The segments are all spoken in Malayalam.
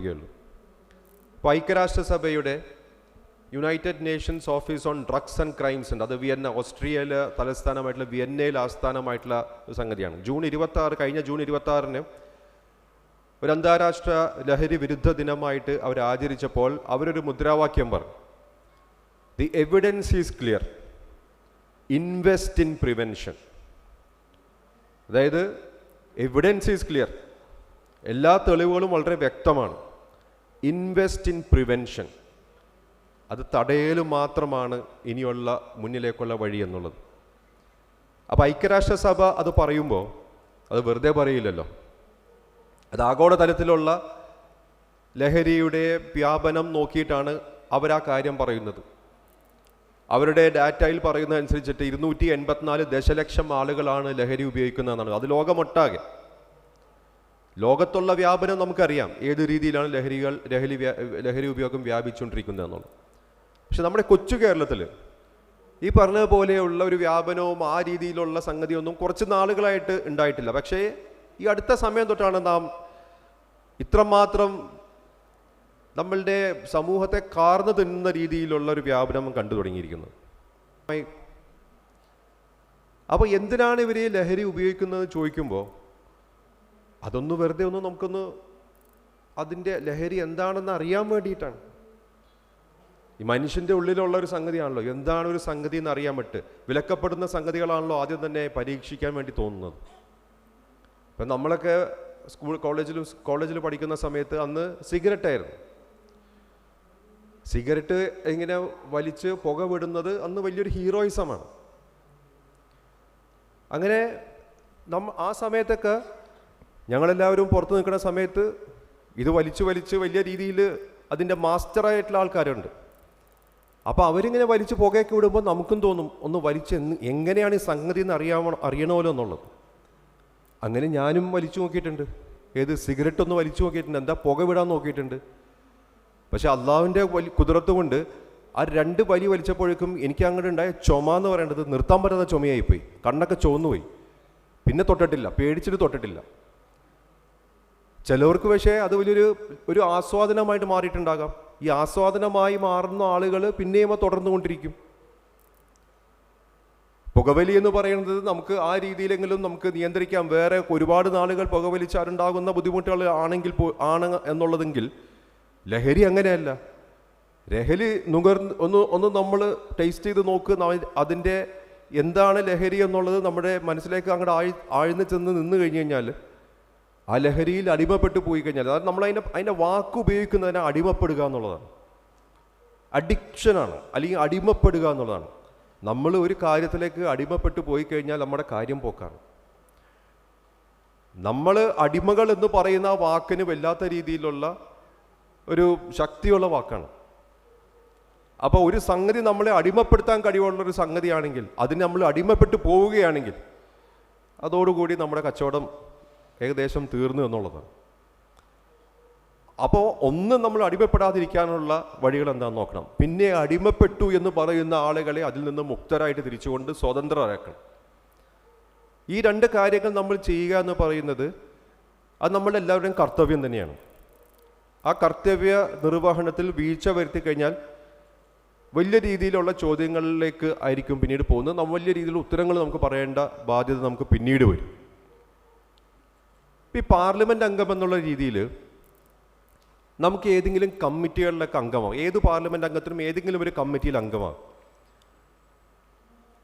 പറ്റുകയുള്ളൂ അപ്പോൾ ഐക്യരാഷ്ട്രസഭയുടെ united nations office on drugs and crimes ഉണ്ട്. അത് വിയന്ന ഓസ്ട്രിയയിൽ തലസ്ഥാനമായിട്ടുള്ള വിയന്നയിൽ ആസ്ഥാനമായിട്ടുള്ള ഒരു സംഗതിയാണ്. ജൂൺ ഇരുപത്തി കഴിഞ്ഞ ജൂൺ ഇരുപത്തി ആറിന് ഒരു അന്താരാഷ്ട്ര ലഹരി വിരുദ്ധ ദിനമായിട്ട് അവർ ആചരിച്ചപ്പോൾ അവരൊരു മുദ്രാവാക്യം പറഞ്ഞു. The evidence is clear. Invest in prevention. അതായത് എവിഡൻസ് ഈസ് ക്ലിയർ. എല്ലാ തെളിവുകളും വളരെ വ്യക്തമാണ്. ഇൻവെസ്റ്റ് ഇൻ പ്രിവെൻഷൻ അത് തടയൽ മാത്രമാണ് ഇനിയുള്ള മുന്നിലേക്കുള്ള വഴി എന്നുള്ളത്. അപ്പോൾ ഐക്യരാഷ്ട്രസഭ അത് പറയുമ്പോൾ അത് വെറുതെ പറയില്ലല്ലോ. അത് ആഗോളതലത്തിലുള്ള ലഹരിയുടെ വ്യാപനം നോക്കിയിട്ടാണ് അവർ ആ കാര്യം പറയുന്നത്. അവരുടെ ഡാറ്റയിൽ പറയുന്ന അനുസരിച്ചിട്ട് ഇരുന്നൂറ്റി എൺപത്തിനാല് ദശലക്ഷം ആളുകളാണ് ലഹരി ഉപയോഗിക്കുന്നതെന്നാണ് അത് ലോകമൊട്ടാകെ. ലോകത്തുള്ള വ്യാപനം നമുക്കറിയാം. ഏത് രീതിയിലാണ് ലഹരികൾ ലഹരി ലഹരി ഉപയോഗം വ്യാപിച്ചുകൊണ്ടിരിക്കുന്നത് എന്നുള്ളത്. പക്ഷെ നമ്മുടെ കൊച്ചു കേരളത്തിൽ ഈ പറഞ്ഞതുപോലെയുള്ള ഒരു വ്യാപനവും ആ രീതിയിലുള്ള സംഗതിയൊന്നും കുറച്ച് നാളുകളായിട്ട് ഉണ്ടായിട്ടില്ല. പക്ഷേ ഈ അടുത്ത സമയം തൊട്ടാണ് നാം ഇത്രമാത്രം നമ്മളുടെ സമൂഹത്തെ കാർന്നു തിന്നുന്ന രീതിയിലുള്ള ഒരു വ്യാപനം കണ്ടു തുടങ്ങിയിരിക്കുന്നത്. അപ്പോൾ എന്തിനാണ് ഇവർ ലഹരി ഉപയോഗിക്കുന്നത് ചോദിക്കുമ്പോൾ അതൊന്ന് വെറുതെ ഒന്ന് നമുക്കൊന്ന് അതിന്റെ ലഹരി എന്താണെന്ന് അറിയാൻ വേണ്ടിയിട്ടാണ്. ഈ മനുഷ്യന്റെ ഉള്ളിലുള്ള ഒരു സംഗതിയാണല്ലോ. എന്താണ് ഒരു സംഗതി എന്ന് അറിയാൻ പറ്റ് വിലക്കപ്പെടുന്ന സംഗതികളാണല്ലോ ആദ്യം തന്നെ പരീക്ഷിക്കാൻ വേണ്ടി തോന്നുന്നത്. ഇപ്പം നമ്മളൊക്കെ സ്കൂൾ കോളേജിലും കോളേജിൽ പഠിക്കുന്ന സമയത്ത് അന്ന് സിഗരറ്റ് ആയിരുന്നു. സിഗരറ്റ് ഇങ്ങനെ വലിച്ച് പുക വിടുന്നത് അന്ന് വലിയൊരു ഹീറോയിസമാണ് അങ്ങനെ നമ്മ ആ സമയത്തൊക്കെ ഞങ്ങളെല്ലാവരും പുറത്ത് നിൽക്കുന്ന സമയത്ത് ഇത് വലിച്ചു വലിച്ച് വലിയ രീതിയിൽ അതിന്റെ മാസ്റ്ററായിട്ടുള്ള ആൾക്കാരുണ്ട്. അപ്പോൾ അവരിങ്ങനെ വലിച്ചു പുകയൊക്കെ വിടുമ്പോൾ നമുക്കും തോന്നും ഒന്ന് വലിച്ച് എങ്ങനെയാണ് ഈ സംഗതി എന്ന് അറിയാമോ അറിയണമല്ലോ എന്നുള്ളത്. അങ്ങനെ ഞാനും വലിച്ചു നോക്കിയിട്ടുണ്ട്. ഏത് സിഗരറ്റ് ഒന്ന് വലിച്ചു നോക്കിയിട്ടുണ്ട് എന്താ പുക വിടാൻ നോക്കിയിട്ടുണ്ട്. പക്ഷെ അള്ളാഹുവിന്റെ വലി കുതിരത്ത് കൊണ്ട് ആ രണ്ട് വലി വലിച്ചപ്പോഴേക്കും എനിക്ക് അങ്ങോട്ട് ഉണ്ടായ ചുമ എന്ന് പറയേണ്ടത് നിർത്താൻ പറ്റാത്ത ചുമയായിപ്പോയി. കണ്ണൊക്കെ ചുവന്നുപോയി. പിന്നെ തൊട്ടിട്ടില്ല പേടിച്ചിട്ട് തൊട്ടിട്ടില്ല. ചിലവർക്ക് പക്ഷേ അത് വലിയൊരു ഒരു ആസ്വാദനമായിട്ട് മാറിയിട്ടുണ്ടാകാം. ഈ ആസ്വാദനമായി മാറുന്ന ആളുകൾ പിന്നെയും തുടർന്നു കൊണ്ടിരിക്കും പുകവലി എന്ന് പറയുന്നത് നമുക്ക് ആ രീതിയിലെങ്കിലും നമുക്ക് നിയന്ത്രിക്കാം. വേറെ ഒരുപാട് നാളുകൾ പുകവലിച്ചാലുണ്ടാകുന്ന ബുദ്ധിമുട്ടുകൾ ആണെങ്കിൽ ആണ് എന്നുള്ളതെങ്കിൽ ലഹരി അങ്ങനെയല്ല. ലഹരി നുകർ ഒന്ന് ഒന്ന് നമ്മൾ ടേസ്റ്റ് ചെയ്ത് നോക്ക് അതിന്റെ എന്താണ് ലഹരി എന്നുള്ളത് നമ്മുടെ മനസ്സിലേക്ക് അങ്ങോട്ട് ആഴ് ആഴ്ന്നു ചെന്ന് നിന്ന് കഴിഞ്ഞ് കഴിഞ്ഞാൽ ആ ലഹരിയിൽ അടിമപ്പെട്ടു പോയി കഴിഞ്ഞാൽ അതായത് നമ്മൾ അതിന്റെ അതിന്റെ വാക്ക് ഉപയോഗിക്കുന്നതിനെ അടിമപ്പെടുക എന്നുള്ളതാണ്. അഡിക്ഷനാണ് അല്ലെങ്കിൽ അടിമപ്പെടുക എന്നുള്ളതാണ്. നമ്മൾ ഒരു കാര്യത്തിലേക്ക് അടിമപ്പെട്ടു പോയി കഴിഞ്ഞാൽ നമ്മുടെ കാര്യം പോക്കാണ്. നമ്മൾ അടിമകൾ എന്ന് പറയുന്ന ആ വാക്കിന് വല്ലാത്ത രീതിയിലുള്ള ഒരു ശക്തിയുള്ള വാക്കാണ്. അപ്പോൾ ഒരു സംഗതി നമ്മളെ അടിമപ്പെടുത്താൻ കഴിവുള്ള ഒരു സംഗതിയാണെങ്കിൽ അതിന് നമ്മൾ അടിമപ്പെട്ടു പോവുകയാണെങ്കിൽ അതോടുകൂടി നമ്മുടെ കച്ചവടം ഏകദേശം തീർന്നു എന്നുള്ളത്. അപ്പോൾ ഒന്ന് നമ്മൾ അടിമപ്പെടാതിരിക്കാനുള്ള വഴികൾ എന്താണെന്ന് നോക്കണം. പിന്നെ അടിമപ്പെട്ടു എന്ന് പറയുന്ന ആളുകളെ അതിൽ നിന്ന് മുക്തരായിട്ട് തിരിച്ചുകൊണ്ട് സ്വതന്ത്രരാക്കണം. ഈ രണ്ട് കാര്യങ്ങൾ നമ്മൾ ചെയ്യുക എന്ന് പറയുന്നത് അത് നമ്മളെല്ലാവരുടെയും കർത്തവ്യം തന്നെയാണ്. ആ കർത്തവ്യ നിർവഹണത്തിൽ വീഴ്ച വരുത്തി കഴിഞ്ഞാൽ വലിയ രീതിയിലുള്ള ചോദ്യങ്ങളിലേക്ക് ആയിരിക്കും പിന്നീട് പോകുന്നത്. നമ്മൾ വലിയ രീതിയിലുള്ള ഉത്തരങ്ങൾ നമുക്ക് പറയേണ്ട ബാധ്യത നമുക്ക് പിന്നീട് വരും. ഇപ്പം ഈ പാർലമെന്റ് അംഗം എന്നുള്ള രീതിയിൽ നമുക്ക് ഏതെങ്കിലും കമ്മിറ്റികളിലൊക്കെ അംഗമാവും. ഏത് പാർലമെന്റ് അംഗത്തിനും ഏതെങ്കിലും ഒരു കമ്മിറ്റിയിൽ അംഗമാവും.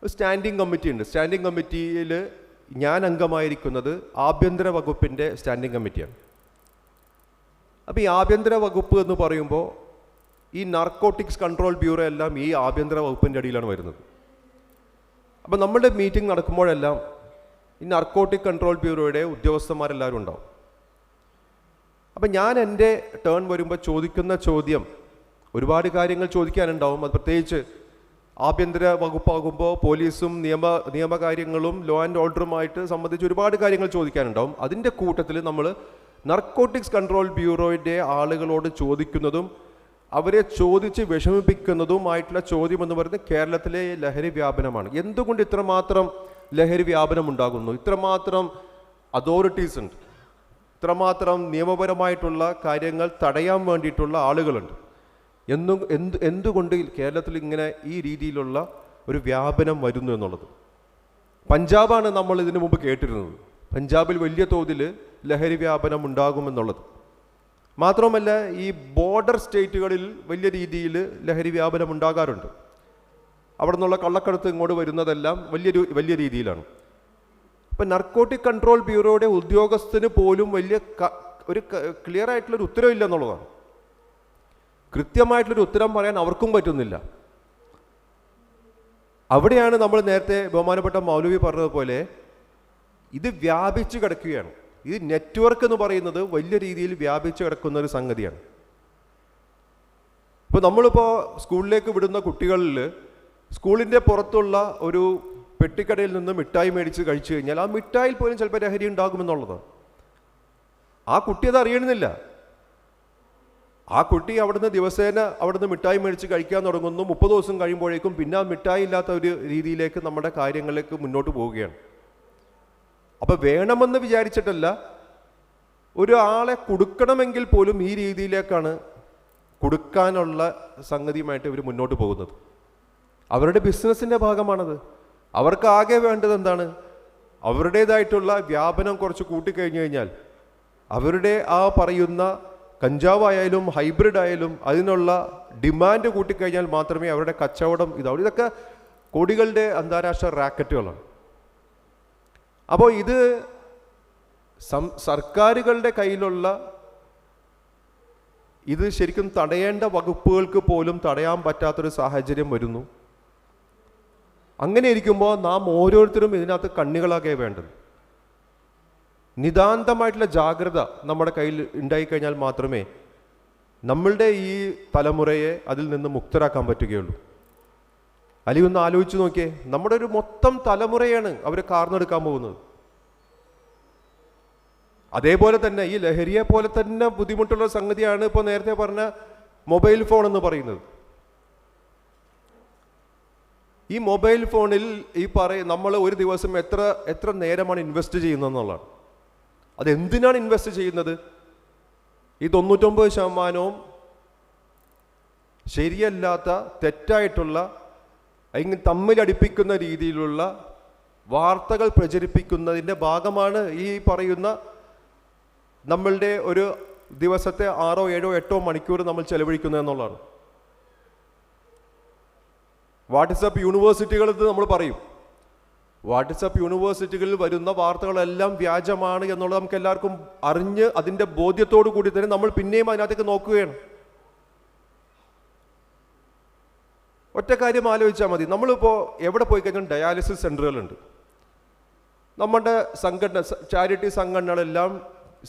സ്റ്റാൻഡിംഗ് കമ്മിറ്റി ഉണ്ട്. സ്റ്റാൻഡിംഗ് കമ്മിറ്റിയിൽ ഞാൻ അംഗമായിരിക്കുന്നത് ആഭ്യന്തര വകുപ്പിന്റെ സ്റ്റാൻഡിംഗ് കമ്മിറ്റിയാണ്. അപ്പോൾ ഈ ആഭ്യന്തര വകുപ്പ് എന്ന് പറയുമ്പോൾ ഈ നർക്കോട്ടിക്സ് കൺട്രോൾ ബ്യൂറോ എല്ലാം ഈ ആഭ്യന്തര വകുപ്പിന്റെ അടിയിലാണ് വരുന്നത്. അപ്പോൾ നമ്മളുടെ മീറ്റിംഗ് നടക്കുമ്പോഴെല്ലാം ഈ നർക്കോട്ടിക് കൺട്രോൾ ബ്യൂറോയുടെ ഉദ്യോഗസ്ഥന്മാരെല്ലാവരും ഉണ്ടാവും. അപ്പം ഞാൻ എന്റെ ടേൺ വരുമ്പോൾ ചോദിക്കുന്ന ചോദ്യം ഒരുപാട് കാര്യങ്ങൾ ചോദിക്കാനുണ്ടാവും. അത് പ്രത്യേകിച്ച് ആഭ്യന്തര വകുപ്പാകുമ്പോൾ പോലീസും നിയമ നിയമകാര്യങ്ങളും ലോ ആൻഡ് ഓർഡറുമായിട്ട് സംബന്ധിച്ച് ഒരുപാട് കാര്യങ്ങൾ ചോദിക്കാനുണ്ടാവും. അതിന്റെ കൂട്ടത്തിൽ നമ്മൾ നർക്കോട്ടിക്സ് കൺട്രോൾ ബ്യൂറോയുടെ ആളുകളോട് ചോദിക്കുന്നതും അവരെ ചോദിച്ച് വിഷമിപ്പിക്കുന്നതുമായിട്ടുള്ള ചോദ്യം എന്ന് പറയുന്നത് കേരളത്തിലെ ലഹരി വ്യാപനമാണ്. എന്തുകൊണ്ട് ഇത്രമാത്രം ലഹരി വ്യാപനം ഉണ്ടാകുന്നു ഇത്രമാത്രം അതോറിറ്റീസ് ഉണ്ട്. ഇത്രമാത്രം നിയമപരമായിട്ടുള്ള കാര്യങ്ങൾ തടയാൻ വേണ്ടിയിട്ടുള്ള ആളുകളുണ്ട്. എന്നും എന്ത് എന്തുകൊണ്ട് കേരളത്തിൽ ഇങ്ങനെ ഈ രീതിയിലുള്ള ഒരു വ്യാപനം വരുന്നു എന്നുള്ളത്? പഞ്ചാബാണ് നമ്മൾ ഇതിനു മുമ്പ് കേട്ടിരുന്നത്. പഞ്ചാബിൽ വലിയ തോതിൽ ലഹരി വ്യാപനം ഉണ്ടാകുമെന്നുള്ളത്. മാത്രമല്ല ഈ ബോർഡർ സ്റ്റേറ്റുകളിൽ വലിയ രീതിയിൽ ലഹരി വ്യാപനം ഉണ്ടാകാറുണ്ട്. അവിടെ നിന്നുള്ള കള്ളക്കടത്ത് ഇങ്ങോട്ട് വരുന്നതെല്ലാം വലിയൊരു വലിയ രീതിയിലാണ്. ഇപ്പം നർക്കോട്ടിക് കൺട്രോൾ ബ്യൂറോയുടെ ഉദ്യോഗസ്ഥന് പോലും വലിയ ഒരു ക്ലിയർ ആയിട്ടുള്ളൊരു ഉത്തരവില്ല എന്നുള്ളതാണ്. കൃത്യമായിട്ടുള്ളൊരു ഉത്തരം പറയാൻ അവർക്കും പറ്റുന്നില്ല. അവിടെയാണ് നമ്മൾ നേരത്തെ ബഹുമാനപ്പെട്ട മൗലവി പറഞ്ഞതുപോലെ ഇത് വ്യാപിച്ചു കിടക്കുകയാണ്. ഇത് നെറ്റ്വർക്ക് എന്ന് പറയുന്നത് വലിയ രീതിയിൽ വ്യാപിച്ചു കിടക്കുന്ന ഒരു സംഗതിയാണ്. ഇപ്പോൾ നമ്മളിപ്പോൾ സ്കൂളിലേക്ക് വിടുന്ന കുട്ടികളിൽ സ്കൂളിന്റെ പുറത്തുള്ള ഒരു പെട്ടിക്കടയിൽ നിന്ന് മിഠായി മേടിച്ച് കഴിച്ചു കഴിഞ്ഞാൽ ആ മിഠായിൽ പോലും ചിലപ്പോൾ ലഹരി ഉണ്ടാകുമെന്നുള്ളത്. ആ കുട്ടി അത് അറിയണമെന്നില്ല ആ കുട്ടി അവിടുന്ന് ദിവസേന അവിടുന്ന് മിഠായി മേടിച്ച് കഴിക്കാൻ തുടങ്ങുന്നു. മുപ്പത് ദിവസം കഴിയുമ്പോഴേക്കും പിന്നെ ആ മിഠായി ഇല്ലാത്ത ഒരു രീതിയിലേക്ക് നമ്മുടെ കാര്യങ്ങളിലേക്ക് മുന്നോട്ട് പോവുകയാണ്. അപ്പോൾ വേണമെന്ന് വിചാരിച്ചിട്ടല്ല ഒരാളെ കൊടുക്കണമെങ്കിൽ പോലും ഈ രീതിയിലേക്കാണ് കൊടുക്കാനുള്ള സംഗതിയുമായിട്ട് ഇവർ മുന്നോട്ട് പോകുന്നത്. അവരുടെ ബിസിനസ്സിന്റെ ഭാഗമാണത്. അവർക്ക് ആകെ വേണ്ടത് എന്താണ്? അവരുടേതായിട്ടുള്ള വ്യാപനം കുറച്ച് കൂട്ടിക്കഴിഞ്ഞു കഴിഞ്ഞാൽ അവരുടെ ആ പറയുന്ന കഞ്ചാവ് ആയാലും ഹൈബ്രിഡ് ആയാലും അതിനുള്ള ഡിമാൻഡ് കൂട്ടിക്കഴിഞ്ഞാൽ മാത്രമേ അവരുടെ കച്ചവടം ഇതാവൂ. ഇതൊക്കെ കോടികളുടെ അന്താരാഷ്ട്ര റാക്കറ്റുകളാണ് അപ്പോൾ ഇത് സം സർക്കാരുകളുടെ കയ്യിലുള്ള ഇത് ശരിക്കും തടയേണ്ട വകുപ്പുകൾക്ക് പോലും തടയാൻ പറ്റാത്തൊരു സാഹചര്യം വരുന്നു. അങ്ങനെ ഇരിക്കുമ്പോൾ നാം ഓരോരുത്തരും ഇതിനകത്ത് കണ്ണികളാകെ വേണ്ടത്. നിതാന്തമായിട്ടുള്ള ജാഗ്രത നമ്മുടെ കയ്യിൽ ഉണ്ടായിക്കഴിഞ്ഞാൽ മാത്രമേ നമ്മളുടെ ഈ തലമുറയെ അതിൽ നിന്ന് മുക്തരാക്കാൻ പറ്റുകയുള്ളൂ. അലി ഒന്ന് ആലോചിച്ച് നോക്കിയേ നമ്മുടെ ഒരു മൊത്തം തലമുറയാണ് അവർ കാർന്നെടുക്കാൻ പോകുന്നത്. അതേപോലെ തന്നെ ഈ ലഹരിയെ പോലെ തന്നെ ബുദ്ധിമുട്ടുള്ള സംഗതിയാണ് ഇപ്പോൾ നേരത്തെ പറഞ്ഞ മൊബൈൽ ഫോൺ എന്ന് പറയുന്നത്. ഈ മൊബൈൽ ഫോണിൽ ഈ പറയ നമ്മൾ ഒരു ദിവസം എത്ര എത്ര നേരമാണ് ഇൻവെസ്റ്റ് ചെയ്യുന്നത് എന്നുള്ളതാണ് അത് എന്തിനാണ് ഇൻവെസ്റ്റ് ചെയ്യുന്നത്? ഈ തൊണ്ണൂറ്റൊമ്പത് ശതമാനവും ശരിയല്ലാത്ത തെറ്റായിട്ടുള്ള അല്ലെങ്കിൽ തമ്മിലടിപ്പിക്കുന്ന രീതിയിലുള്ള വാർത്തകൾ പ്രചരിപ്പിക്കുന്നതിന്റെ ഭാഗമാണ് ഈ പറയുന്ന നമ്മളുടെ ഒരു ദിവസത്തെ ആറോ ഏഴോ എട്ടോ മണിക്കൂർ നമ്മൾ ചെലവഴിക്കുന്നത് എന്നുള്ളതാണ് വാട്സപ്പ് യൂണിവേഴ്സിറ്റികൾ ഇത് നമ്മൾ പറയും. വാട്സപ്പ് യൂണിവേഴ്സിറ്റികളിൽ വരുന്ന വാർത്തകളെല്ലാം വ്യാജമാണ് എന്നുള്ളത് നമുക്ക് എല്ലാവർക്കും അറിഞ്ഞ് അതിന്റെ ബോധ്യത്തോടു കൂടി തന്നെ നമ്മൾ പിന്നെയും അതിനകത്തേക്ക് നോക്കുകയാണ്. ഒറ്റ കാര്യം ആലോചിച്ചാൽ മതി. നമ്മളിപ്പോൾ എവിടെ പോയി കഴിഞ്ഞാൽ ഡയാലിസിസ് സെന്ററുകളുണ്ട് നമ്മുടെ സംഘടന ചാരിറ്റി സംഘടനകളെല്ലാം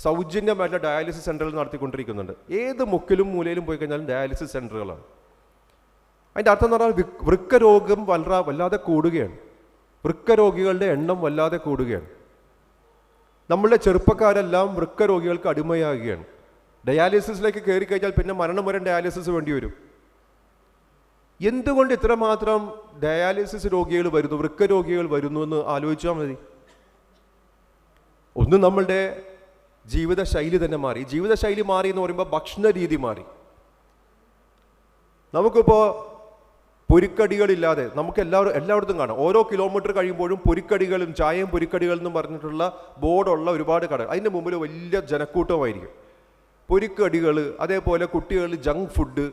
സൗജന്യമായിട്ടുള്ള ഡയാലിസിസ് സെന്ററുകൾ നടത്തിക്കൊണ്ടിരിക്കുന്നുണ്ട്. ഏത് മുക്കിലും മൂലയിലും പോയി കഴിഞ്ഞാലും ഡയാലിസിസ് സെന്ററുകളാണ് അതിന്റെ അർത്ഥം എന്ന് പറഞ്ഞാൽ വൃക്കരോഗം വളരെ വല്ലാതെ കൂടുകയാണ്. വൃക്കരോഗികളുടെ എണ്ണം വല്ലാതെ കൂടുകയാണ്. നമ്മളുടെ ചെറുപ്പക്കാരെല്ലാം വൃക്കരോഗികൾക്ക് അടിമയാകുകയാണ്. ഡയാലിസിസിലേക്ക് കയറി കഴിഞ്ഞാൽ പിന്നെ മരണം വരെ ഡയാലിസിസ് വേണ്ടി വരും. എന്തുകൊണ്ട് ഇത്രമാത്രം ഡയാലിസിസ് രോഗികൾ വരുന്നു വൃക്ക രോഗികൾ വരുന്നു എന്ന് ആലോചിച്ചാൽ മതി. ഒന്ന് നമ്മളുടെ ജീവിതശൈലി തന്നെ മാറി. ജീവിതശൈലി മാറി എന്ന് പറയുമ്പോൾ ഭക്ഷണ രീതി മാറി. നമുക്കിപ്പോൾ പൊരിക്കടികളില്ലാതെ നമുക്ക് എല്ലാവരും എല്ലായിടത്തും കാണാം. ഓരോ കിലോമീറ്റർ കഴിയുമ്പോഴും പൊരിക്കടികളും ചായയും പൊരിക്കടികളും എന്നും പറഞ്ഞിട്ടുള്ള ബോർഡുള്ള ഒരുപാട് കടകൾ. അതിന്റെ മുമ്പിൽ വലിയ ജനക്കൂട്ടമായിരിക്കും. പൊരിക്കടികൾ അതേപോലെ കുട്ടികൾ ജങ്ക് ഫുഡ്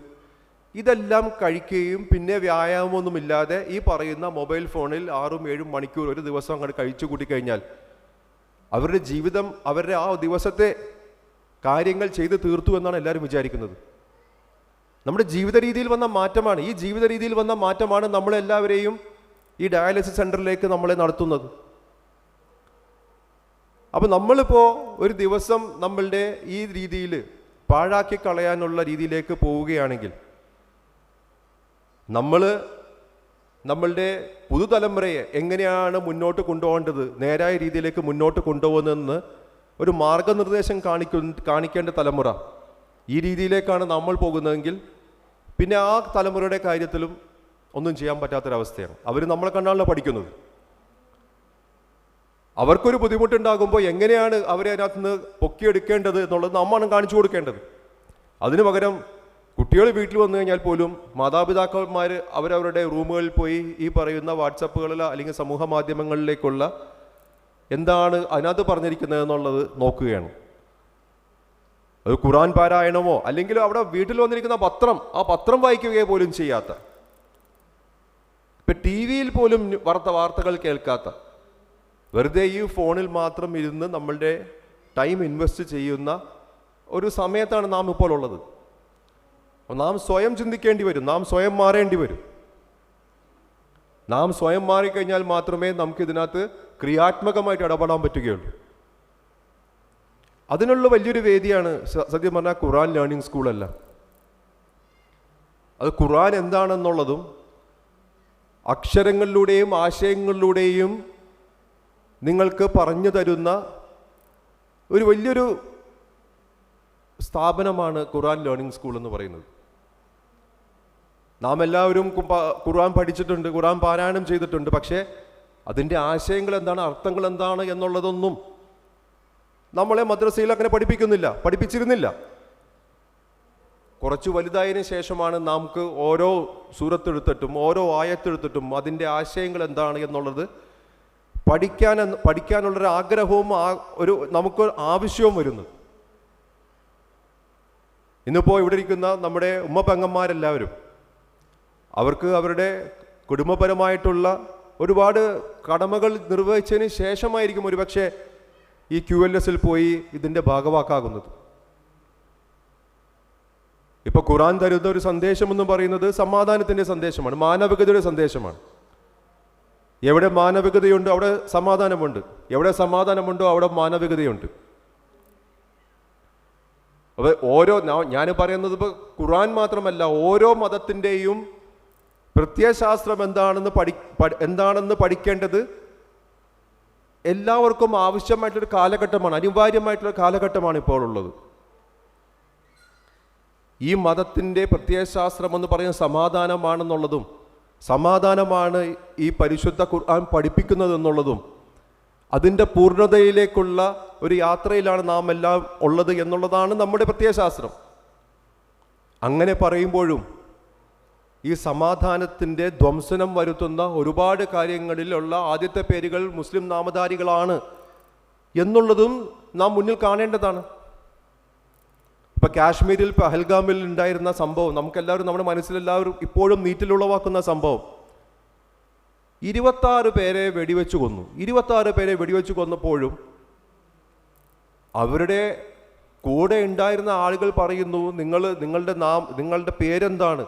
ഇതെല്ലാം കഴിക്കുകയും പിന്നെ വ്യായാമമൊന്നുമില്ലാതെ ഈ പറയുന്ന മൊബൈൽ ഫോണിൽ ആറും ഏഴും മണിക്കൂർ ഒരു ദിവസം അങ്ങോട്ട് കഴിച്ചു കൂട്ടിക്കഴിഞ്ഞാൽ അവരുടെ ജീവിതം അവരുടെ ആ ദിവസത്തെ കാര്യങ്ങൾ ചെയ്ത് തീർത്തു എന്നാണ് എല്ലാവരും വിചാരിക്കുന്നത്. നമ്മുടെ ജീവിത രീതിയിൽ വന്ന മാറ്റമാണ്. ഈ ജീവിത രീതിയിൽ വന്ന മാറ്റമാണ് നമ്മളെല്ലാവരെയും ഈ ഡയാലിസിസ് സെന്ററിലേക്ക് നമ്മളെ നടത്തുന്നത്. അപ്പോൾ നമ്മളിപ്പോൾ ഒരു ദിവസം നമ്മളുടെ ഈ രീതിയിൽ പാഴാക്കി കളയാനുള്ള രീതിയിലേക്ക് പോവുകയാണെങ്കിൽ നമ്മൾ നമ്മളുടെ പുതുതലമുറയെ എങ്ങനെയാണ് മുന്നോട്ട് കൊണ്ടുപോകേണ്ടത് നേരായ രീതിയിലേക്ക് മുന്നോട്ട് കൊണ്ടുപോകുന്നതെന്ന് ഒരു മാർഗനിർദ്ദേശം കാണിക്കു കാണിക്കേണ്ട തലമുറ ഈ രീതിയിലേക്കാണ് നമ്മൾ പോകുന്നതെങ്കിൽ പിന്നെ ആ തലമുറയുടെ കാര്യത്തിലും ഒന്നും ചെയ്യാൻ പറ്റാത്തൊരവസ്ഥയാണ്. അവർ നമ്മളെ കണ്ടാണല്ലോ പഠിക്കുന്നത്. അവർക്കൊരു ബുദ്ധിമുട്ടുണ്ടാകുമ്പോൾ എങ്ങനെയാണ് അവരെ അതിനകത്ത് നിന്ന് പൊക്കിയെടുക്കേണ്ടത് എന്നുള്ളത് നമ്മളാണ് കാണിച്ചു കൊടുക്കേണ്ടത്. അതിനു പകരം കുട്ടികൾ വീട്ടിൽ വന്നു കഴിഞ്ഞാൽ പോലും മാതാപിതാക്കന്മാർ അവരവരുടെ റൂമുകളിൽ പോയി ഈ പറയുന്ന വാട്സപ്പുകളിൽ അല്ലെങ്കിൽ സമൂഹ മാധ്യമങ്ങളിലേക്കുള്ള എന്താണ് അതിനകത്ത് പറഞ്ഞിരിക്കുന്നത് എന്നുള്ളത് നോക്കുകയാണ്. അത് ഖുറാൻ പാരായണമോ? അല്ലെങ്കിൽ അവിടെ വീട്ടിൽ വന്നിരിക്കുന്ന പത്രം ആ പത്രം വായിക്കുകയോ പോലും ചെയ്യാത്ത. ഇപ്പൊ ടി വിയിൽ പോലും വാർത്ത വാർത്തകൾ കേൾക്കാത്ത. വെറുതെ ഈ ഫോണിൽ മാത്രം ഇരുന്ന് നമ്മളുടെ ടൈം ഇൻവെസ്റ്റ് ചെയ്യുന്ന ഒരു സമയത്താണ് നാം ഇപ്പോൾ ഉള്ളത്. നാം സ്വയം ചിന്തിക്കേണ്ടി വരും നാം സ്വയം മാറേണ്ടി വരും. നാം സ്വയം മാറിക്കഴിഞ്ഞാൽ മാത്രമേ നമുക്ക് ഇതിനകത്ത് ക്രിയാത്മകമായിട്ട് ഇടപെടാൻ പറ്റുകയുള്ളൂ. അതിനുള്ള വലിയൊരു വേദിയാണ് സത്യം പറഞ്ഞാൽ ഖുറാൻ ലേണിംഗ് സ്കൂളല്ല അത് ഖുറാൻ എന്താണെന്നുള്ളതും അക്ഷരങ്ങളിലൂടെയും ആശയങ്ങളിലൂടെയും നിങ്ങൾക്ക് പറഞ്ഞു തരുന്ന ഒരു വലിയൊരു സ്ഥാപനമാണ് ഖുറാൻ ലേണിംഗ് സ്കൂൾ എന്ന് പറയുന്നത്. നാം എല്ലാവരും ഖുർആൻ പഠിച്ചിട്ടുണ്ട് ഖുർആൻ പാരായണം ചെയ്തിട്ടുണ്ട് പക്ഷേ അതിന്റെ ആശയങ്ങൾ എന്താണ് അർത്ഥങ്ങൾ എന്താണ് എന്നുള്ളതൊന്നും നമ്മളെ മദ്രസയിൽ അങ്ങനെ പഠിപ്പിക്കുന്നില്ല പഠിപ്പിച്ചിരുന്നില്ല. കുറച്ച് വലുതായതിനു ശേഷമാണ് നമുക്ക് ഓരോ സൂരത്തെടുത്തിട്ടും ഓരോ ആയത്തെടുത്തിട്ടും അതിന്റെ ആശയങ്ങൾ എന്താണ് എന്നുള്ളത് പഠിക്കാൻ പഠിക്കാനുള്ളൊരു ആഗ്രഹവും ഒരു നമുക്ക് ആവശ്യവും വരുന്നത്. ഇന്നിപ്പോൾ ഇവിടെ ഇരിക്കുന്ന നമ്മുടെ ഉമ്മ പെങ്ങന്മാരെല്ലാവരും അവർക്ക് അവരുടെ കുടുംബപരമായിട്ടുള്ള ഒരുപാട് കടമകൾ നിർവഹിച്ചതിന് ശേഷമായിരിക്കും ഒരുപക്ഷെ ഈ ക്യു എൽ എസിൽ പോയി ഇതിന്റെ ഭാഗവാക്കാകുന്നത്. ഇപ്പൊ ഖുറാൻ തരുന്ന ഒരു സന്ദേശം എന്ന് പറയുന്നത് സമാധാനത്തിന്റെ സന്ദേശമാണ് മാനവികതയുടെ സന്ദേശമാണ്. എവിടെ മാനവികതയുണ്ടോ അവിടെ സമാധാനമുണ്ട്. എവിടെ സമാധാനമുണ്ടോ അവിടെ മാനവികതയുണ്ട്. അപ്പൊ ഓരോ ഞാൻ പറയുന്നത് ഇപ്പൊ ഖുറാൻ മാത്രമല്ല ഓരോ മതത്തിന്റെയും പ്രത്യയശാസ്ത്രം എന്താണെന്ന് പഠി- എന്താണെന്ന് പഠിക്കേണ്ടത് എല്ലാവർക്കും ആവശ്യമായിട്ടൊരു കാലഘട്ടമാണ് അനിവാര്യമായിട്ടുള്ള കാലഘട്ടമാണ് ഇപ്പോൾ ഉള്ളത്. ഈ മതത്തിന്റെ പ്രത്യയശാസ്ത്രം എന്ന് പറയുന്ന സമാധാനമാണെന്നുള്ളതും സമാധാനമാണ് ഈ പരിശുദ്ധ ഖുർആൻ പഠിപ്പിക്കുന്നതെന്നുള്ളതും അതിന്റെ പൂർണതയിലേക്കുള്ള ഒരു യാത്രയിലാണ് നാം എല്ലാം ഉള്ളത് എന്നുള്ളതാണ് നമ്മുടെ പ്രത്യയശാസ്ത്രം. അങ്ങനെ പറയുമ്പോഴും ഈ സമാധാനത്തിന്റെ ധ്വംസനം വരുത്തുന്ന ഒരുപാട് കാര്യങ്ങളിലുള്ള ആദ്യത്തെ പേരുകൾ മുസ്ലിം നാമധാരികളാണ് എന്നുള്ളതും നാം മുന്നിൽ കാണേണ്ടതാണ്. ഇപ്പം കാശ്മീരിൽ പഹൽഗാമിൽ ഉണ്ടായിരുന്ന സംഭവം നമുക്കെല്ലാവരും നമ്മുടെ മനസ്സിലെല്ലാവരും ഇപ്പോഴും നീറ്റിലുളവാക്കുന്ന സംഭവം. ഇരുപത്താറ് പേരെ വെടിവെച്ച് കൊന്നു. ഇരുപത്താറ് പേരെ വെടിവെച്ച് കൊന്നപ്പോഴും അവരുടെ കൂടെ ഉണ്ടായിരുന്ന ആളുകൾ പറയുന്നു നിങ്ങൾ നിങ്ങളുടെ നാം നിങ്ങളുടെ പേരെന്താണ്?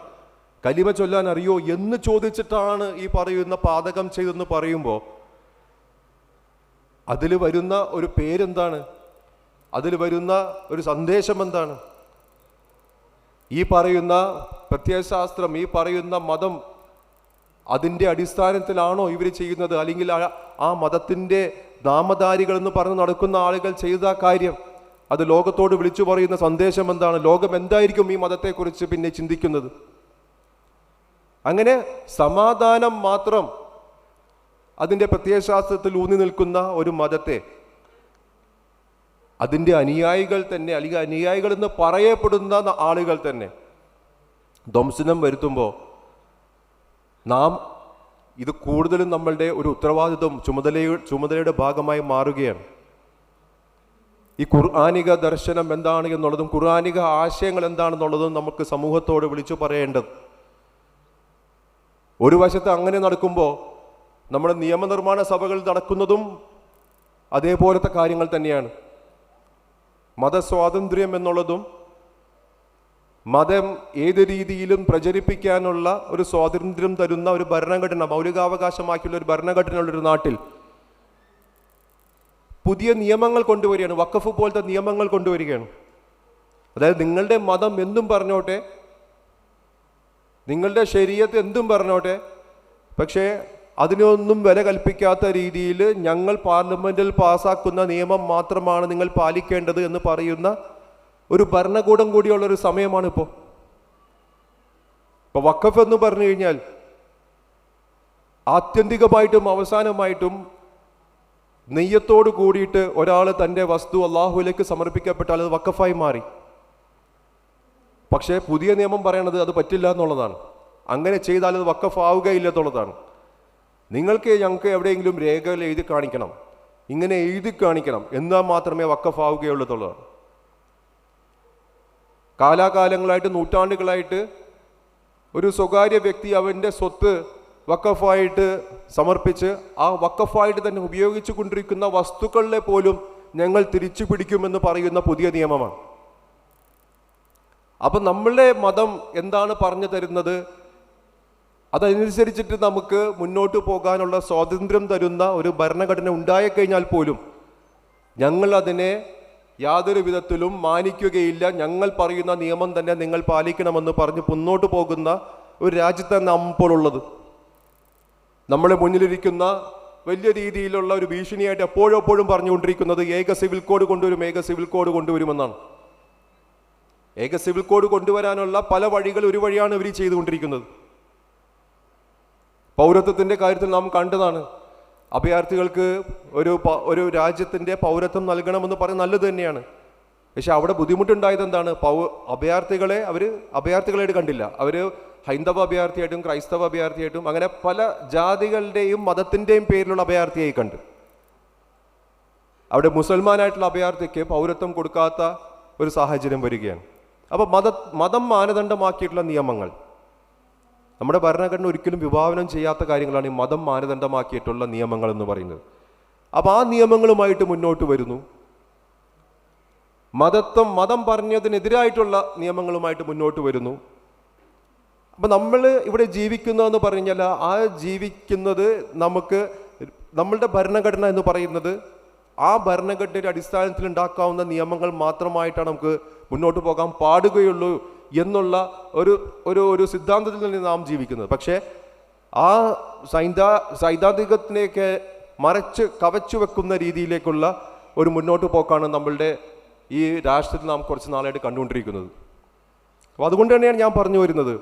കലിമ ചൊല്ലാൻ അറിയോ എന്ന് ചോദിച്ചിട്ടാണ് ഈ പറയുന്ന പാതകം ചെയ്തെന്ന് പറയുമ്പോൾ അതിൽ വരുന്ന ഒരു പേരെന്താണ്? അതിൽ വരുന്ന ഒരു സന്ദേശം എന്താണ്? ഈ പറയുന്ന പ്രത്യയശാസ്ത്രം ഈ പറയുന്ന മതം അതിന്റെ അടിസ്ഥാനത്തിലാണോ ഇവർ ചെയ്യുന്നത്? അല്ലെങ്കിൽ ആ- മതത്തിന്റെ നാമധാരികൾ എന്ന് പറഞ്ഞ് നടക്കുന്ന ആളുകൾ ചെയ്ത കാര്യം അത് ലോകത്തോട് വിളിച്ചു പറയുന്ന സന്ദേശം എന്താണ്? ലോകം എന്തായിരിക്കും ഈ മതത്തെക്കുറിച്ച് പിന്നെ ചിന്തിക്കുന്നത്? അങ്ങനെ സമാധാനം മാത്രം അതിന്റെ പ്രത്യയശാസ്ത്രത്തിൽ ഊന്നി നിൽക്കുന്ന ഒരു മതത്തെ അതിന്റെ അനുയായികൾ തന്നെ അല്ലെങ്കിൽ അനുയായികൾ എന്ന് പറയപ്പെടുന്ന ആളുകൾ തന്നെ ധ്വംസനം വരുത്തുമ്പോൾ നാം ഇത് കൂടുതലും നമ്മളുടെ ഒരു ഉത്തരവാദിത്വം ചുമതലയ ചുമതലയുടെ ഭാഗമായി മാറുകയാണ്. ഈ ഖുർആാനിക ദർശനം എന്താണ് എന്നുള്ളതും ഖുർആാനിക ആശയങ്ങൾ എന്താണെന്നുള്ളതും നമുക്ക് സമൂഹത്തോട് വിളിച്ചു പറയേണ്ടത്. ഒരു വശത്ത് അങ്ങനെ നടക്കുമ്പോൾ നമ്മുടെ നിയമനിർമ്മാണ സഭകൾ നടക്കുന്നതും അതേപോലത്തെ കാര്യങ്ങൾ തന്നെയാണ്. മതസ്വാതന്ത്ര്യം എന്നുള്ളതും മതം ഏത് രീതിയിലും പ്രചരിപ്പിക്കാനുള്ള ഒരു സ്വാതന്ത്ര്യം തരുന്ന ഒരു ഭരണഘടന മൗലികാവകാശമാക്കിയുള്ള ഒരു ഭരണഘടനയുള്ള ഒരു നാട്ടിൽ പുതിയ നിയമങ്ങൾ കൊണ്ടുവരികയാണ്. വക്കഫ് പോലത്തെ നിയമങ്ങൾ കൊണ്ടുവരികയാണ്. അതായത് നിങ്ങളുടെ മതം എന്നും പറഞ്ഞോട്ടെ നിങ്ങളുടെ ശരീരത്ത് എന്തും പറഞ്ഞോട്ടെ. പക്ഷേ അതിനൊന്നും വില കൽപ്പിക്കാത്ത രീതിയിൽ ഞങ്ങൾ പാർലമെന്റിൽ പാസ്സാക്കുന്ന നിയമം മാത്രമാണ് നിങ്ങൾ പാലിക്കേണ്ടത് എന്ന് പറയുന്ന ഒരു ഭരണകൂടം കൂടിയുള്ള ഒരു സമയമാണ് ഇപ്പോൾ ഇപ്പൊ വഖഫ് എന്ന് പറഞ്ഞു കഴിഞ്ഞാൽ ആത്യന്തികമായിട്ടും അവസാനമായിട്ടും നെയ്യത്തോട് കൂടിയിട്ട് ഒരാൾ തന്റെ വസ്തു അള്ളാഹുവിലേക്ക് സമർപ്പിക്കപ്പെട്ടാൽ അത് വക്കഫായി മാറി. പക്ഷേ പുതിയ നിയമം പറയണത് അത് പറ്റില്ല എന്നുള്ളതാണ്. അങ്ങനെ ചെയ്താൽ അത് വക്കഫ് ആവുകയില്ല എന്നുള്ളതാണ്. നിങ്ങൾക്ക് ഞങ്ങൾക്ക് എവിടെയെങ്കിലും രേഖകൾ എഴുതി കാണിക്കണം. ഇങ്ങനെ എഴുതി കാണിക്കണം. എന്നാൽ മാത്രമേ വക്കഫ് ആവുകയുള്ളൂ കാലാകാലങ്ങളായിട്ട് നൂറ്റാണ്ടുകളായിട്ട് ഒരു സ്വകാര്യ വ്യക്തി അവന്റെ സ്വത്ത് വക്കഫായിട്ട് സമർപ്പിച്ച് ആ വക്കഫായിട്ട് തന്നെ ഉപയോഗിച്ചു കൊണ്ടിരിക്കുന്ന വസ്തുക്കളിലെ പോലും ഞങ്ങൾ തിരിച്ചു പിടിക്കുമെന്ന് പറയുന്ന പുതിയ നിയമമാണ്. അപ്പം നമ്മളുടെ മതം എന്താണ് പറഞ്ഞു തരുന്നത്? അതനുസരിച്ചിട്ട് നമുക്ക് മുന്നോട്ട് പോകാനുള്ള സ്വാതന്ത്ര്യം തരുന്ന ഒരു ഭരണഘടന ഉണ്ടായിക്കഴിഞ്ഞാൽ പോലും ഞങ്ങൾ അതിനെ യാതൊരു വിധത്തിലും മാനിക്കുകയില്ല. ഞങ്ങൾ പറയുന്ന നിയമം തന്നെ നിങ്ങൾ പാലിക്കണമെന്ന് പറഞ്ഞ് മുന്നോട്ട് പോകുന്ന ഒരു രാജ്യത്താണ് ഉള്ളത് നമ്മളെ മുന്നിലിരിക്കുന്ന വലിയ രീതിയിലുള്ള ഒരു ഭീഷണിയായിട്ട് എപ്പോഴും എപ്പോഴും പറഞ്ഞുകൊണ്ടിരിക്കുന്നത് ഏക സിവിൽ കോഡ് കൊണ്ടുവരും ഏക സിവിൽ കോഡ് കൊണ്ടുവരുമെന്നാണ് ഏക സിവിൽ കോഡ് കൊണ്ടുവരാനുള്ള പല വഴികൾ ഒരു വഴിയാണ് ഇവർ ചെയ്തുകൊണ്ടിരിക്കുന്നത്. പൗരത്വത്തിന്റെ കാര്യത്തിൽ നാം കണ്ടതാണ്. അഭയാർത്ഥികൾക്ക് ഒരു ഒരു രാജ്യത്തിന്റെ പൗരത്വം നൽകണമെന്ന് പറയുന്നത് നല്ലത് തന്നെയാണ്. പക്ഷെ അവിടെ ബുദ്ധിമുട്ടുണ്ടായത് എന്താണ്? പൗ അഭയാർത്ഥികളെ അവർ അഭയാർത്ഥികളായിട്ട് കണ്ടില്ല. അവർ ഹൈന്ദവ അഭയാർത്ഥിയായിട്ടും ക്രൈസ്തവ അഭയാർത്ഥിയായിട്ടും അങ്ങനെ പല ജാതികളുടെയും മതത്തിന്റെയും പേരിലുള്ള അഭയാർത്ഥിയായി കണ്ട്. അവിടെ മുസൽമാനായിട്ടുള്ള അഭയാർത്ഥിക്ക് പൗരത്വം കൊടുക്കാത്ത ഒരു സാഹചര്യം വരികയാണ്. അപ്പോൾ മത മതം മാനദണ്ഡമാക്കിയിട്ടുള്ള നിയമങ്ങൾ. നമ്മുടെ ഭരണഘടന ഒരിക്കലും വിഭാവനം ചെയ്യാത്ത കാര്യങ്ങളാണ് ഈ മതം മാനദണ്ഡമാക്കിയിട്ടുള്ള നിയമങ്ങൾ എന്ന് പറയുന്നത്. അപ്പോൾ ആ നിയമങ്ങളുമായിട്ട് മുന്നോട്ട് വരുന്നു. മതത്വം മതം പറഞ്ഞതിനെതിരായിട്ടുള്ള നിയമങ്ങളുമായിട്ട് മുന്നോട്ട് വരുന്നു. അപ്പം നമ്മൾ ഇവിടെ ജീവിക്കുന്നതെന്ന് പറഞ്ഞാൽ ആ ജീവിക്കുന്നത് നമുക്ക് നമ്മളുടെ ഭരണഘടന എന്ന് പറയുന്നത് ആ ഭരണഘടനയുടെ അടിസ്ഥാനത്തിൽ ഉണ്ടാക്കാവുന്ന നിയമങ്ങൾ മാത്രമായിട്ടാണ് നമുക്ക് മുന്നോട്ട് പോകാൻ പാടുകയുള്ളൂ എന്നുള്ള ഒരു ഒരു ഒരു സിദ്ധാന്തത്തിൽ നിന്ന് നാം ജീവിക്കുന്നത്. പക്ഷേ ആ സൈദ്ധാ സൈദ്ധാന്തികത്തിനെയൊക്കെ മറച്ച് കവച്ചു വെക്കുന്ന രീതിയിലേക്കുള്ള ഒരു മുന്നോട്ട് പോക്കാണ് നമ്മളുടെ ഈ രാഷ്ട്രത്തിൽ നാം കുറച്ച് നാളായിട്ട് കണ്ടുകൊണ്ടിരിക്കുന്നത്. അപ്പോൾ അതുകൊണ്ട് തന്നെയാണ് ഞാൻ പറഞ്ഞു വരുന്നത്.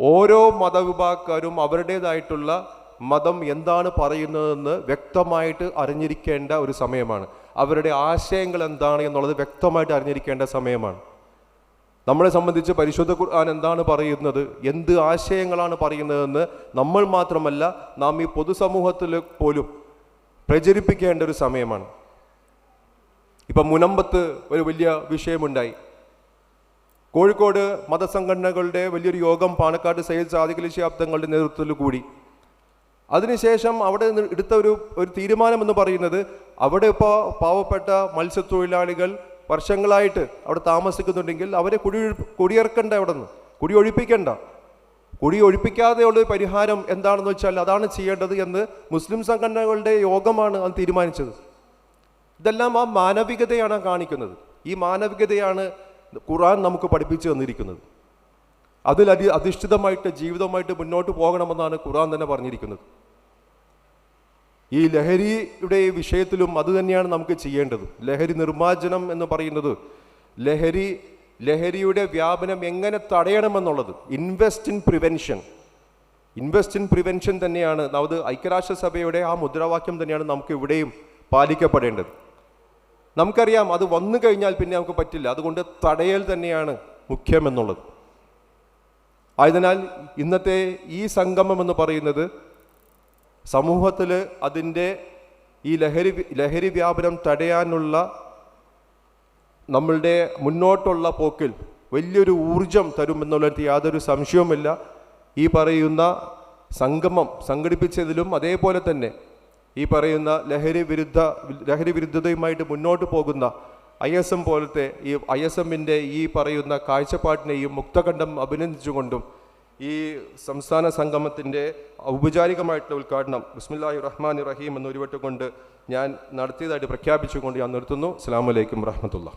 ഓരോ മതവിഭാഗക്കാരും അവരുടേതായിട്ടുള്ള മതം എന്താണ് പറയുന്നതെന്ന് വ്യക്തമായിട്ട് അറിഞ്ഞിരിക്കേണ്ട ഒരു സമയമാണ്. അവരുടെ ആശയങ്ങൾ എന്താണ് എന്നുള്ളത് വ്യക്തമായിട്ട് അറിഞ്ഞിരിക്കേണ്ട സമയമാണ്. നമ്മളെ സംബന്ധിച്ച് പരിശുദ്ധ ഖുർആൻ എന്താണ് പറയുന്നത്? എന്ത് ആശയങ്ങളാണ് പറയുന്നതെന്ന് നമ്മൾ മാത്രമല്ല നാം ഈ പൊതുസമൂഹത്തിൽ പോലും പ്രചരിപ്പിക്കേണ്ട ഒരു സമയമാണ്. ഇപ്പം മുനമ്പത്ത് ഒരു വലിയ വിഷയമുണ്ടായി. കോഴിക്കോട് മതസംഘടനകളുടെ വലിയൊരു യോഗം പാണക്കാട് സയ്യിദ് സാദിഖ് അലി ശാബ്ദങ്ങളുടെ നേതൃത്വത്തിൽ കൂടി. അതിനുശേഷം അവിടെ എടുത്ത ഒരു ഒരു തീരുമാനം എന്ന് പറയുന്നത് അവിടെ ഇപ്പോൾ പാവപ്പെട്ട മത്സ്യത്തൊഴിലാളികൾ വർഷങ്ങളായിട്ട് അവിടെ താമസിക്കുന്നുണ്ടെങ്കിൽ അവരെ കുടി കുടിയിറക്കണ്ട അവിടെ നിന്ന് കുടി ഒഴിപ്പിക്കണ്ട. കുടി ഒഴിപ്പിക്കാതെയുള്ള പരിഹാരം എന്താണെന്ന് വെച്ചാൽ അതാണ് ചെയ്യേണ്ടത് എന്ന് മുസ്ലിം സംഘടനകളുടെ യോഗമാണ് അത് തീരുമാനിച്ചത്. ഇതെല്ലാം ആ മാനവികതയാണ് കാണിക്കുന്നത്. ഈ മാനവികതയാണ് ഖുറാൻ നമുക്ക് പഠിപ്പിച്ചു തന്നിരിക്കുന്നത്. അതിൽ അധി അധിഷ്ഠിതമായിട്ട് ജീവിതമായിട്ട് മുന്നോട്ട് പോകണമെന്നാണ് ഖുറാൻ തന്നെ പറഞ്ഞിരിക്കുന്നത്. ഈ ലഹരിയുടെ വിഷയത്തിലും അതുതന്നെയാണ് നമുക്ക് ചെയ്യേണ്ടത്. ലഹരി നിർമ്മാർജനം എന്ന് പറയുന്നത് ലഹരി ലഹരിയുടെ വ്യാപനം എങ്ങനെ തടയണമെന്നുള്ളത്. Invest in prevention invest in prevention തന്നെയാണ്. അത് ഐക്യരാഷ്ട്രസഭയുടെ ആ മുദ്രാവാക്യം തന്നെയാണ് നമുക്ക് ഇവിടെയും പാലിക്കപ്പെടേണ്ടത്. നമുക്കറിയാം അത് വന്നു കഴിഞ്ഞാൽ പിന്നെ നമുക്ക് പറ്റില്ല. അതുകൊണ്ട് തടയൽ തന്നെയാണ് മുഖ്യമെന്നുള്ളത്. ആയതിനാൽ ഇന്നത്തെ ഈ സംഗമം എന്ന് പറയുന്നത് സമൂഹത്തിൽ അതിന്റെ ഈ ലഹരി ലഹരി വ്യാപനം തടയാനുള്ള നമ്മളുടെ മുന്നോട്ടുള്ള പോക്കിൽ വലിയൊരു ഊർജം തരുമെന്നുള്ളത് യാതൊരു സംശയവുമില്ല. ഈ പറയുന്ന സംഗമം സംഘടിപ്പിച്ചതിലും അതേപോലെ തന്നെ ഈ പറയുന്ന ലഹരി വിരുദ്ധ ലഹരി വിരുദ്ധതയുമായിട്ട് മുന്നോട്ട് പോകുന്ന ഐ എസ് എം പോലത്തെ ഈ ഐ എസ് എമ്മിന്റെ ഈ പറയുന്ന കാഴ്ചപ്പാടിനെയും മുക്തകണ്ഠം അഭിനന്ദിച്ചുകൊണ്ടും ഈ സംസ്ഥാന സംഗമത്തിന്റെ ഔപചാരികമായിട്ടുള്ള ഉദ്ഘാടനം ബിസ്മില്ലാഹി റഹ്മാൻ റഹീം എന്ന് ഉരുവട്ടുകൊണ്ട് ഞാൻ നടത്തിയതായിട്ട് പ്രഖ്യാപിച്ചുകൊണ്ട് ഞാൻ നിർത്തുന്നു. അസ്സാം വലൈക്കും വറഹമത്തുള്ള